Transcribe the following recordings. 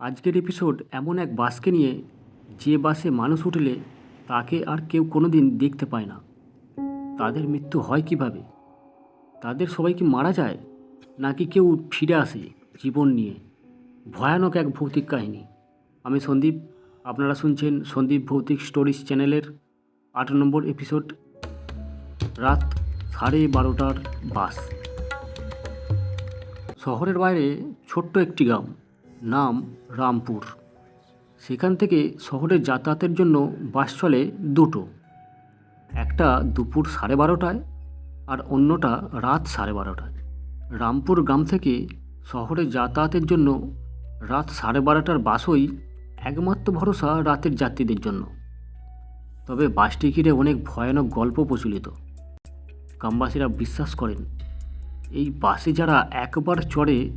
আজকের এপিসোড এমন এক বাসকে নিয়ে যে বাসে মানুষ উঠলে তাকে আর কেউ কোনো দিন দেখতে পায় না। তাদের মৃত্যু হয় কীভাবে? তাদের সবাই কি মারা যায়? নাকি কেউ ফিরে আসে জীবন নিয়ে? ভয়ানক এক ভৌতিক কাহিনী। আমি সন্দীপ, আপনারা শুনছেন সন্দীপ ভৌতিক স্টোরিজ চ্যানেলের আট নম্বর এপিসোড রাত সাড়ে বারোটার বাস। শহরের বাইরে ছোট্ট একটি গ্রাম। নাম রামপুর। সেখান থেকে শহরে যাতায়াতের জন্য বাস চলে দুটো। একটা দুপুর সাড়ে বারোটায় আর অন্যটা রাত সাড়ে বারোটায়। রামপুর গ্রাম থেকে শহরে যাতায়াতের জন্য রাত সাড়ে বারোটার বাসই একমাত্র ভরসা রাতের যাত্রীদের জন্য। তবে বাসটি ঘিরে অনেক ভয়ানক গল্প প্রচলিত। গ্রামবাসীরা বিশ্বাস করেন, এই বাসে যারা একবার চড়ে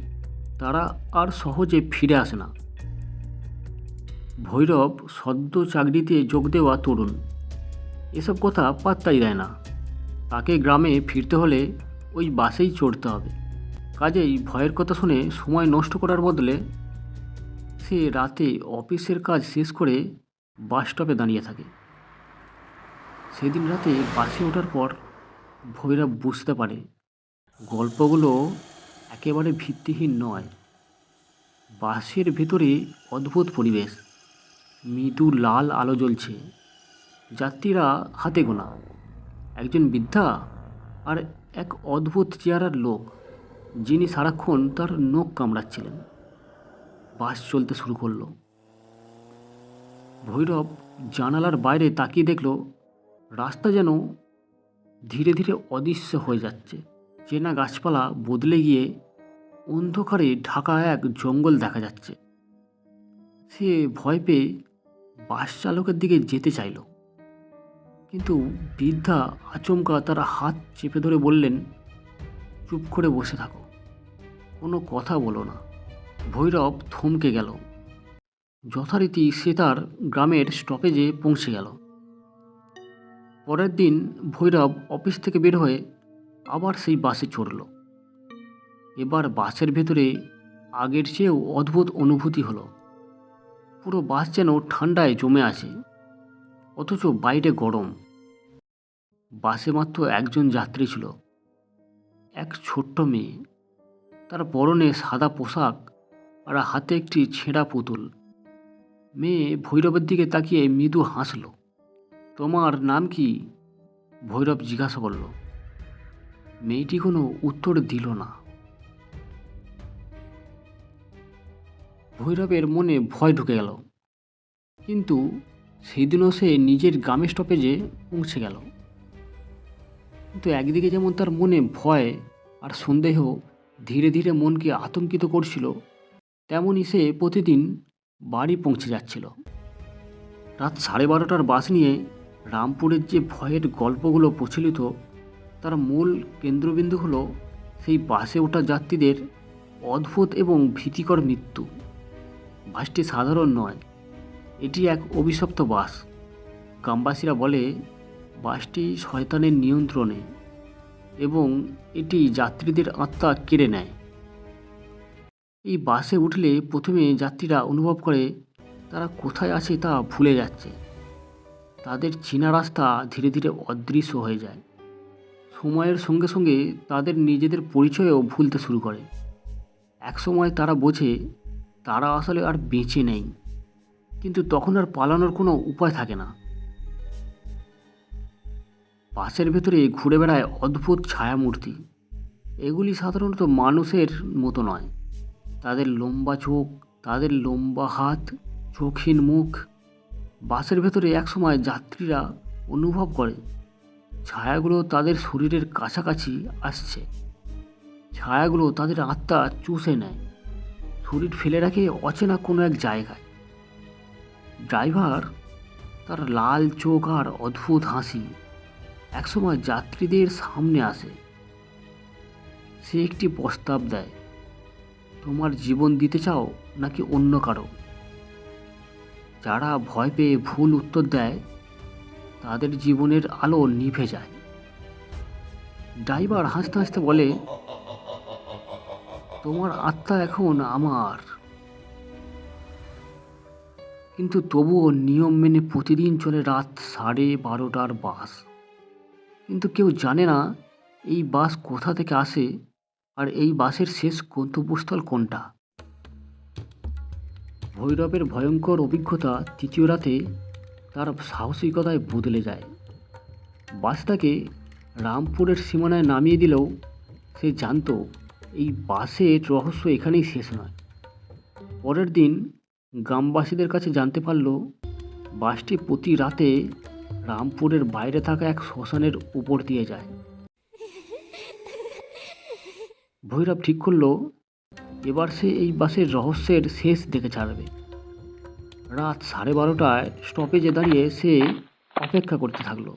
তারা আর সহজে ফিরে আসে না। ভৈরব সদ্য চাকরিতে যোগ দেওয়া তরুণ। এসব কথা পাত্তাই দেয় না। তাকে গ্রামে ফিরতে হলে ওই বাসেই চড়তে হবে। কাজেই ভয়ের কথা শুনে সময় নষ্ট করার বদলে সে রাতে অফিসের কাজ শেষ করে বাস স্টপে দাঁড়িয়ে থাকে। সেদিন রাতে বাসে ওঠার পর ভৈরব বুঝতে পারে, গল্পগুলো একেবারে ভিত্তিহীন নয়। বাসের ভেতরে অদ্ভুত পরিবেশ। মৃদু লাল আলো জ্বলছে। যাত্রীরা হাতে গোনা। একজন বৃদ্ধা আর এক অদ্ভুত চেহারার লোক, যিনি সারাক্ষণ তার নখ কামড়াচ্ছিলেন। বাস চলতে শুরু করল। ভৈরব জানালার বাইরে তাকিয়ে দেখল, রাস্তা যেন ধীরে ধীরে অদৃশ্য হয়ে যাচ্ছে। চেনা গাছপালা বদলে গিয়ে অন্ধকারে ঢাকা এক জঙ্গল দেখা যাচ্ছে। সে ভয় পেয়ে বাস চালকের দিকে যেতে চাইল। কিন্তু বৃদ্ধা আচমকা তার হাত চেপে ধরে বললেন, চুপ করে বসে থাকো। কোনো কথা বলো না। ভৈরব থমকে গেল। যথারীতি সে তার গ্রামের স্টপেজে পৌঁছে গেল। পরের দিন ভৈরব অফিস থেকে বের হয়ে আবার সেই বাসে চড়ল। এবার বাসের ভেতরে আগের চেয়েও অদ্ভুত অনুভূতি হলো। পুরো বাস যেন ঠান্ডায় জমে আছে, অথচ বাইরে গরম। বাসে মাত্র একজন যাত্রী ছিল, এক ছোট্ট মেয়ে। তার পরনে সাদা পোশাক আর হাতে একটি ছেঁড়া পুতুল। মেয়ে ভৈরবের দিকে তাকিয়ে মৃদু হাসল। তোমার নাম কি? ভৈরব জিজ্ঞাসা করল। মেয়েটি কোনো উত্তর দিল না। ভৈরবের মনে ভয় ঢুকে গেল। কিন্তু সেদিনও সে নিজের গ্রামের স্টপেজে পৌঁছে গেল। কিন্তু একদিকে যেমন তার মনে ভয় আর সন্দেহ ধীরে ধীরে মনকে আতঙ্কিত করছিল তেমনই সে প্রতিদিন বাড়ি পৌঁছে যাচ্ছিল। রাত সাড়ে বারোটার বাস নিয়ে রামপুরের যে ভয়ের গল্পগুলো প্রচলিত, তার মূল কেন্দ্রবিন্দু হলো সেই বাসে ওঠা যাত্রীদের অদ্ভুত এবং ভীতিকর মৃত্যু। বাসটি সাধারণ নয়। এটি এক অভিশপ্ত বাস। গ্রামবাসীরা বলে, বাসটি শয়তানের নিয়ন্ত্রণে এবং এটি যাত্রীদের আত্মা কেড়ে নেয়। এই বাসে উঠলে প্রথমে যাত্রীরা অনুভব করে, তারা কোথায় আছে তা ভুলে যাচ্ছে। তাদের চেনা রাস্তা ধীরে ধীরে অদৃশ্য হয়ে যায়। সময়ের সঙ্গে সঙ্গে তাদের নিজেদের পরিচয়ও ভুলতে শুরু করে। একসময় তারা বোঝে তারা আসলে আর বেঁচে নেই। কিন্তু তখন আর পালানোর কোনো উপায় থাকে না। বাসের ভেতরে ঘুরে বেড়ায় অদ্ভুত ছায়ামূর্তি। এগুলি সাধারণত মানুষের মতো নয়। তাদের লম্বা চোখ, তাদের লম্বা হাত, চোখহীন মুখ। বাসের ভেতরে একসময় যাত্রীরা অনুভব করে, ছায়াগুলো তাদের শরীরের কাছাকাছি আসছে। ছায়াগুলো তাদের আত্মা চুষে নেয়। শরীর ফেলে রাখে অচেনা কোনো এক জায়গায়। ড্রাইভার তার লাল চোখ আর অদ্ভুত হাসি একসময় যাত্রীদের সামনে আসে। সে একটি প্রস্তাব দেয়, তোমার জীবন দিতে চাও নাকি অন্য কারও? যারা ভয় পেয়ে ভুল উত্তর দেয়, তাদের জীবনের আলো নিভে যায়। ড্রাইভার হাসতে হাসতে বলে তোমার আত্মা এখন আমার। কিন্তু তবুও নিয়ম মেনে প্রতিদিন চলে রাত সাড়ে বারোটার বাস। কিন্তু কেউ জানে না এই বাস কোথা থেকে আসে আর এই বাসের শেষ গন্তব্যস্থল কোনটা। ভৈরবের ভয়ঙ্কর অভিজ্ঞতা তৃতীয় রাতে তার সাহসিকতায় বদলে যায়। বাসটাকে রামপুরের সীমানায় নামিয়ে দিলেও সে জানতো এই বাসের রহস্য এখানেই শেষ নয়। পরের দিন গ্রামবাসীদের কাছে জানতে পারল, বাসটি প্রতি রাতে রামপুরের বাইরে থাকা এক শ্মশানের উপর দিয়ে যায়। ভৈরব ঠিক করল, এবার সে এই বাসের রহস্যের শেষ দেখে ছাড়বে। রাত সাড়ে বারোটায় স্টপেজে দাঁড়িয়ে সে অপেক্ষা করতে থাকল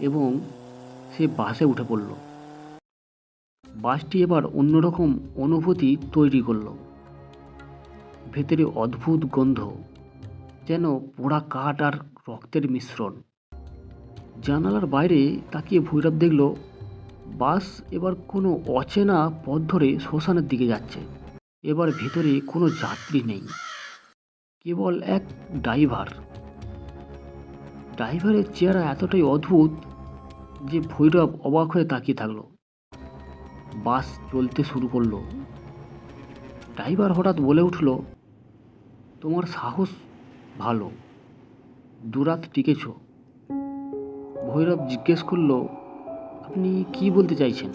এবং সে বাসে উঠে পড়ল। বাসটি এবার অন্যরকম অনুভূতি তৈরি করল। ভেতরে অদ্ভুত গন্ধ, যেন পোড়া কাঠ আর রক্তের মিশ্রণ। জানালার বাইরে তাকিয়ে ভৈরব দেখল, বাস এবার কোনো অচেনা পথ ধরে শ্মশানের দিকে যাচ্ছে। এবার ভেতরে কোনো যাত্রী নেই, কেবল এক ড্রাইভার। ড্রাইভারের চেহারা এতটাই অদ্ভুত যে ভৈরব অবাক হয়ে তাকিয়ে থাকল। বাস চলতে শুরু করল। ড্রাইভার হঠাৎ বলে উঠল, তোমার সাহস ভালো, দুরাত টিকেছ। ভৈরব জিজ্ঞেস করল, আপনি কি বলতে চাইছেন?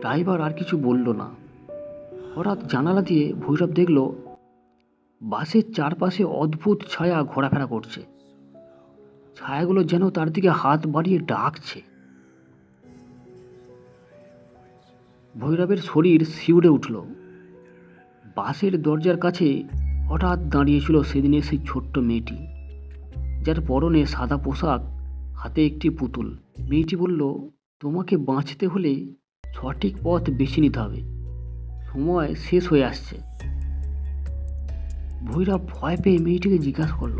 ড্রাইভার আর কিছু বলল না। হঠাৎ জানালা দিয়ে ভৈরব দেখল, বাসের চারপাশে অদ্ভুত ছায়া ঘোরাফেরা করছে। ছায়াগুলো যেন তার দিকে হাত বাড়িয়ে ডাকছে। ভৈরবের শরীর শিউরে উঠল। বাসের দরজার কাছে হঠাৎ দাঁড়িয়েছিল সেদিনের সেই ছোট্ট মেয়েটি। যার পরনে সাদা পোশাক, হাতে একটি পুতুল। মেয়েটি বলল, তোমাকে বাঁচতে হলে সঠিক পথ বেছে নিতে হবে। সময় শেষ হয়ে আসছে। ভৈরব ভয় পেয়ে মেয়েটিকে জিজ্ঞাসা করল,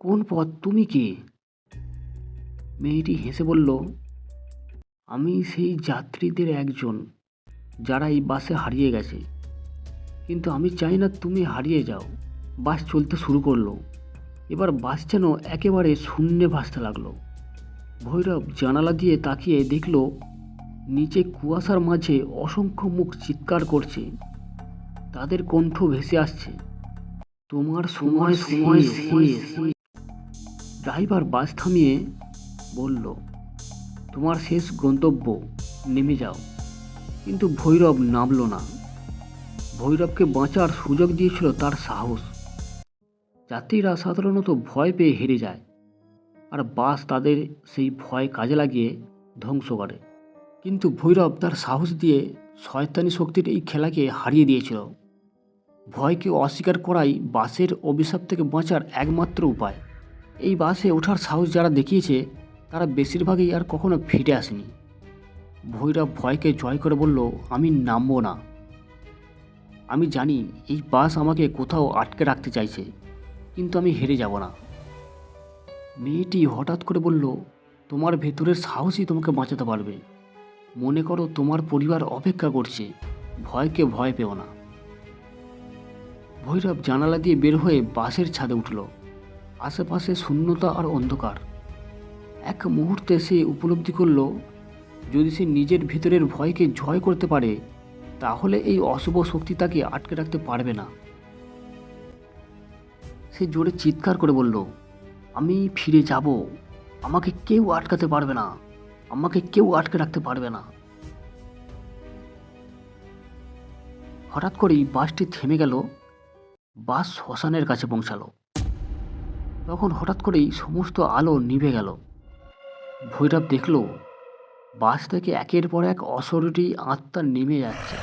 কোন পথ? তুমি কে? মেয়েটি হেসে বলল আমি সেই যাত্রীদের একজন যারা এই বাসে হারিয়ে গেছে। কিন্তু আমি চাই না তুমি হারিয়ে যাও। বাস চলতে শুরু করল। এবার বাস যেন একেবারে শূন্যে ভাসতে লাগল। ভৈরব জানালা দিয়ে তাকিয়ে দেখল নিচে কুয়াশার মাঝে অসংখ্য মুখ চিৎকার করছে। তাদের কণ্ঠ ভেসে আসছে তোমার সময় সময় ড্রাইভার বাস থামিয়ে বলল তোমার শেষ গন্তব্য নেমে যাও। কিন্তু ভৈরব নামল না। ভৈরবকে বাঁচার সুযোগ দিয়েছিল তার সাহস। যাত্রীরা সাধারণত ভয় পেয়ে হেরে যায়। আর বাস তাদের সেই ভয় কাজে লাগিয়ে ধ্বংস করে। কিন্তু ভৈরব তার সাহস দিয়ে শয়তানি শক্তির এই খেলাকে হারিয়ে দিয়েছিল। ভয়কে অস্বীকার করাই বাসের অভিশাপ থেকে বাঁচার একমাত্র উপায়। এই বাসে ওঠার সাহস যারা দেখিয়েছে তারা বেশিরভাগই আর কখনো ফিরে আসেনি। ভৈরব ভয়কে জয় করে বলল, আমি নামবো না। আমি জানি এই বাস আমাকে কোথাও আটকে রাখতে চাইছে, কিন্তু আমি হেরে যাব না। মেয়েটি হঠাৎ করে বলল, তোমার ভেতরের সাহসই তোমাকে বাঁচাতে পারবে। মনে করো তোমার পরিবার অপেক্ষা করছে, ভয়কে ভয় পেও না। ভৈরব জানালা দিয়ে বের হয়ে বাসের ছাদে উঠল। আশেপাশে শূন্যতা আর অন্ধকার। এক মুহূর্তে সে উপলব্ধি করল, যদি সে নিজের ভেতরের ভয়কে জয় করতে পারে, তাহলে এই অশুভ শক্তি তাকে আটকে রাখতে পারবে না। সে জোরে চিৎকার করে বলল, আমি ফিরে যাব। আমাকে কেউ আটকাতে পারবে না। আমাকে কেউ আটকে রাখতে পারবে না। হঠাৎ করেই বাসটি থেমে গেল, বাস শ্মশানের কাছে পৌঁছালো। তখন হঠাৎ করেই সমস্ত আলো নিভে গেল। ভৈরব দেখল, বাস থেকে একের পর এক অশরীরী আত্মা নেমে যাচ্ছে।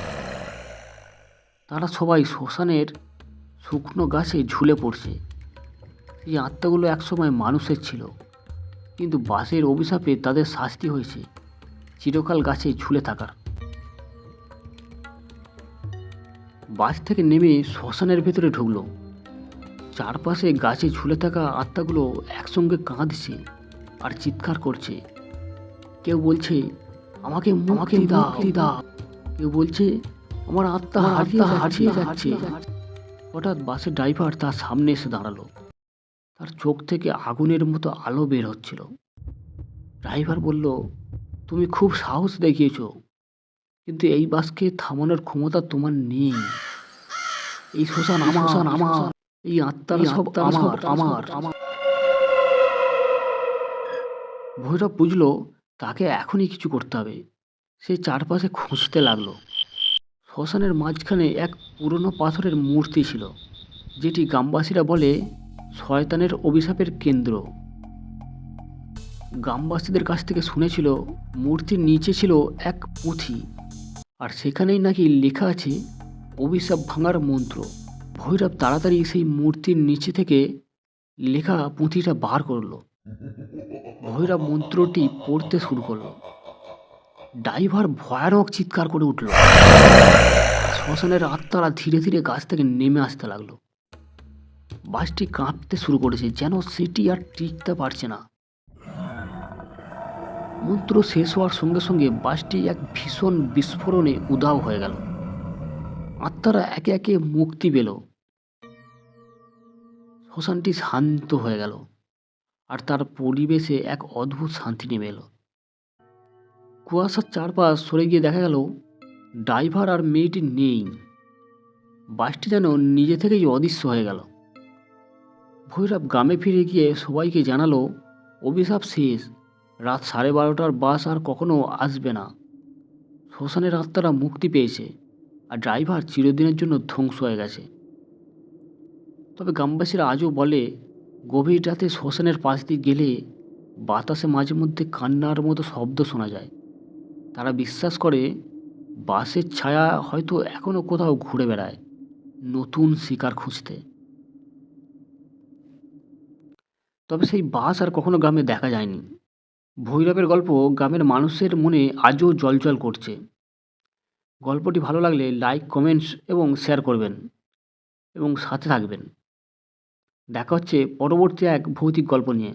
তারা সবাই শ্মশানের শুকনো গাছে ঝুলে পড়ছে। এই আত্মাগুলো একসময় মানুষের ছিল, কিন্তু বাসের অভিশাপে তাদের শাস্তি হয়েছে চিরকাল গাছে ঝুলে থাকার। বাস থেকে নেমে শ্মশানের ভেতরে ঢুকলো। চারপাশে গাছে ঝুলে থাকা আত্মাগুলো একসঙ্গে কাঁদছে। আর চিৎকার করছে। কেউ বলছে আমাকে দাও। মুক্তি দাও। কেউ বলছে আমার আত্মা হারিয়ে হারিয়ে যাচ্ছে। হঠাৎ বাসের ড্রাইভার তার সামনে এসে দাঁড়াল। তার চোখ থেকে আগুনের মতো আলো বের হচ্ছিল। ড্রাইভার বলল তুমি খুব সাহস দেখিয়েছো কিন্তু এই বাসকে থামানোর ক্ষমতা তোমার নেই। এই শ্মশান আমার আমার এই আত্মারা সব আমার আমার। ভৈরব বুঝলো তাকে এখনই কিছু করতে হবে। সে চারপাশে খুঁজতে লাগল। শ্মশানের মাঝখানে এক পুরনো পাথরের মূর্তি ছিল, যেটি গ্রামবাসীরা বলে শয়তানের অভিশাপের কেন্দ্র। গ্রামবাসীদের কাছ থেকে শুনেছিল মূর্তির নিচে ছিল এক পুঁথি, আর সেখানেই নাকি লেখা আছে, অভিশাপ ভাঙার মন্ত্র। ভৈরব তাড়াতাড়ি সেই মূর্তির নিচে থেকে লেখা পুঁথিটা বার করল। ভৈরব মন্ত্রটি পড়তে শুরু করল। ড্রাইভার ভয়ানক চিৎকার করে উঠল। শ্মশানের আত্মারা ধীরে ধীরে গাছ থেকে নেমে আসতে লাগল। বাসটি কাঁপতে শুরু করেছে, যেন সেটি আর টিকতে পারছে না। মন্ত্র শেষ হওয়ার সঙ্গে সঙ্গে বাসটি এক ভীষণ বিস্ফোরণে উধাও হয়ে গেল। আত্মারা একে একে মুক্তি পেল। শ্মশানটি শান্ত হয়ে গেল। আর তার পরিবেশে এক অদ্ভুত শান্তি নেমে এলো। কুয়াশার চারপাশ সরে গিয়ে দেখা গেল, ড্রাইভার আর মেয়েটি নেই। বাসটি যেন নিজে থেকেই অদৃশ্য হয়ে গেল। ভৈরব গ্রামে ফিরে গিয়ে সবাইকে জানালো, অভিশাপ শেষ। রাত সাড়ে বারোটার বাস আর কখনো আসবে না। শ্মশানের আত্মারা মুক্তি পেয়েছে আর ড্রাইভার চিরদিনের জন্য ধ্বংস হয়ে গেছে। তবে গ্রামবাসীরা আজও বলে গভীর রাতে শ্মশানের পাশ দিয়ে গেলে বাতাসে মাঝে মধ্যে কান্নার মতো শব্দ শোনা যায়। তারা বিশ্বাস করে বাসের ছায়া হয়তো এখনও কোথাও ঘুরে বেড়ায়, নতুন শিকার খুঁজতে। তবে সেই বাস আর কখনো গ্রামে দেখা যায়নি। ভৈরবের গল্প গ্রামের মানুষের মনে আজও জলজল করছে। গল্পটি ভালো লাগলে লাইক, কমেন্টস এবং শেয়ার করবেন এবং সাথে থাকবেন। দেখা হচ্ছে পরবর্তী এক ভৌতিক গল্প নিয়ে।